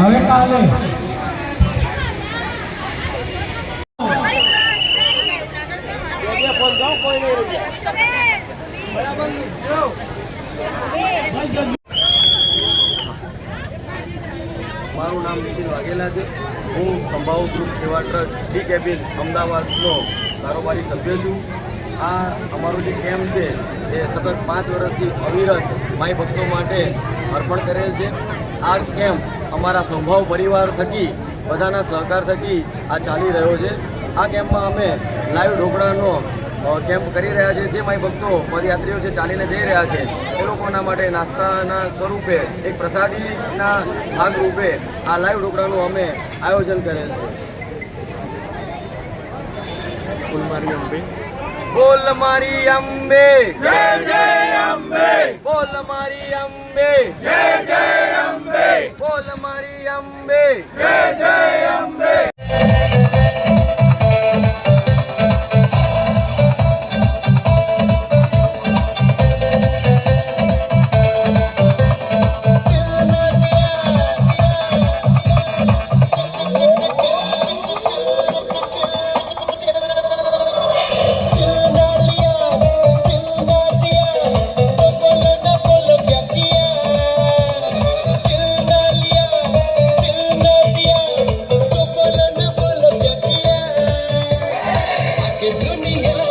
હવે કાલે. મારું નામ નીતિન વાઘેલા છે. હું સંભાવ ગ્રુપ સેવા ટ્રસ્ટ ડી કેબિન અમદાવાદનો કારોબારી સભ્ય છું. આ અમારો જે કેમ્પ છે, એ સતત પાંચ વર્ષથી અવિરત માઈ ભક્તો માટે અર્પણ કરેલ છે. આ કેમ્પ અમારા સંભાવ પરિવાર થકી બધાના સહકાર થકી આ ચાલી રહ્યો છે. આ કેમ્પમાં અમે લાઈવ ઢોકળાનો કેમ્પ કરી રહ્યા છે જે માય ભક્તો પદયાત્રીઓ જે ચાલીને જઈ રહ્યા છે. એ લોકોના માટે નાસ્તાના સ્વરૂપે એક પ્રસાદીના ભાગરૂપે આ લાઈવ ઢોકળાનું અમે આયોજન કરેલ છે. બોલ મારી અંબે. જય જય અંબે. બોલ મારી અંબે. જય જય Ambe! कि दुनिया